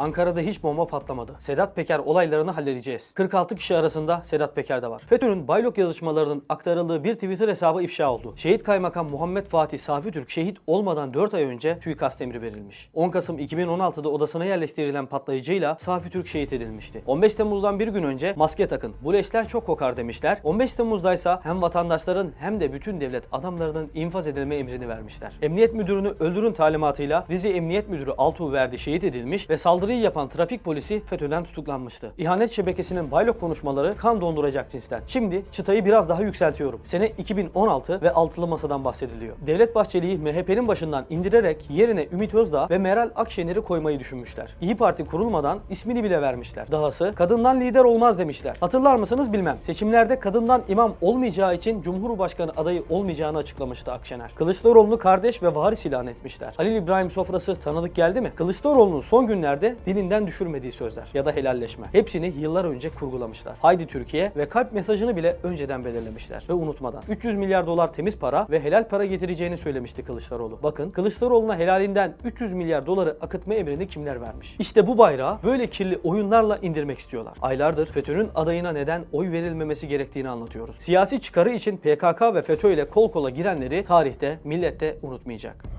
Ankara'da hiç bomba patlamadı. Sedat Peker olaylarını halledeceğiz. 46 kişi arasında Sedat Peker de var. FETÖ'nün baylok yazışmalarının aktarıldığı bir Twitter hesabı ifşa oldu. Şehit Kaymakam Muhammed Fatih Safi Türk şehit olmadan 4 ay önce suikast emri verilmiş. 10 Kasım 2016'da odasına yerleştirilen patlayıcıyla Safi Türk şehit edilmişti. 15 Temmuz'dan bir gün önce maske takın. Bu leşler çok kokar demişler. 15 Temmuz'daysa hem vatandaşların hem de bütün devlet adamlarının infaz edilme emrini vermişler. Emniyet müdürünü öldürün talimatıyla Rize Emniyet Müdürü Altuğ Verdi şehit edilmiş ve saldırıyı yapan trafik polisi FETÖ'den tutuklanmıştı. İhanet şebekesinin baylok konuşmaları kan donduracak cinsten. Şimdi çıtayı biraz daha yükseltiyorum. Sene 2016 ve altılı masadan bahsediliyor. Devlet Bahçeli'yi MHP'nin başından indirerek yerine Ümit Özdağ ve Meral Akşener'i koymayı düşünmüşler. İyi Parti kurulmadan ismini bile vermişler. Dahası kadından lider olmaz demişler. Hatırlar mısınız bilmem. Seçimlerde kadından imam olmayacağı için Cumhurbaşkanı adayı olmayacağını açıklamıştı Akşener. Kılıçdaroğlu'nu kardeş ve varis ilan etmişler. Halil İbrahim sofrası tanıdık geldi mi? Kılıçdaroğlu'nun son günlerde dilinden düşürmediği sözler ya da helalleşme. Hepsini yıllar önce kurgulamışlar. Haydi Türkiye ve kalp mesajını bile önceden belirlemişler ve unutmadan. 300 milyar dolar temiz para ve helal para getireceğini söylemişti Kılıçdaroğlu. Bakın Kılıçdaroğlu'na helalinden 300 milyar doları akıtma emrini kimler vermiş? İşte bu bayrağı böyle kirli oyunlarla indirmek istiyorlar. Aylardır FETÖ'nün adayına neden oy verilmemesi gerektiğini anlatıyoruz. Siyasi çıkarı için PKK ve FETÖ ile kol kola girenleri tarihte, millette unutmayacak.